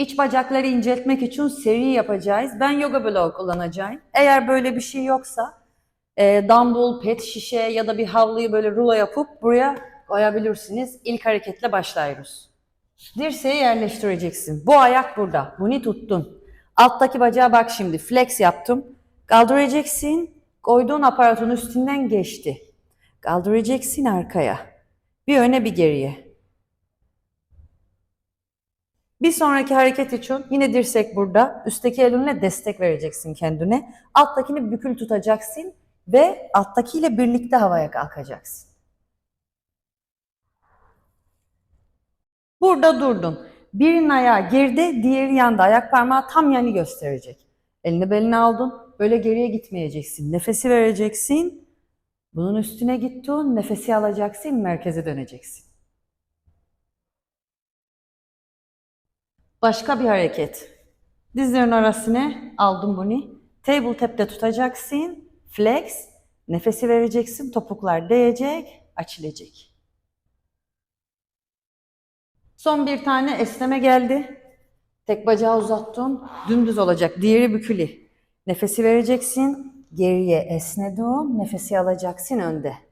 İç bacakları inceltmek için seri yapacağız. Ben yoga bloğu kullanacağım. Eğer böyle bir şey yoksa e, dumbbell, pet şişe ya da bir havluyu böyle rulo yapıp buraya koyabilirsiniz. İlk hareketle başlıyoruz. Dirseği yerleştireceksin. Bu ayak burada. Bunu tuttun. Alttaki bacağa bak şimdi. Flex yaptım. Kaldıracaksın. Koyduğun aparatın üstünden geçti. Kaldıracaksın arkaya. Bir öne bir geriye. Bir sonraki hareket için yine dirsek burada. Üstteki elinle destek vereceksin kendine. Alttakini bükül tutacaksın ve alttakiyle birlikte havaya kalkacaksın. Burada durdun. Birinin ayağı geride, diğeri yanda. Ayak parmağı tam yanı gösterecek. Elini beline aldın. Böyle geriye gitmeyeceksin. Nefesi vereceksin. Bunun üstüne gittin. Nefesi alacaksın. Merkeze döneceksin. Başka bir hareket. Dizlerin arasına aldın bunu. Table tap'te tutacaksın. Flex. Nefesi vereceksin. Topuklar değecek. Açılacak. Son bir tane esneme geldi. Tek bacağı uzattın. Dümdüz olacak. Diğeri bükülü. Nefesi vereceksin. Geriye esnedin. Nefesi alacaksın önde.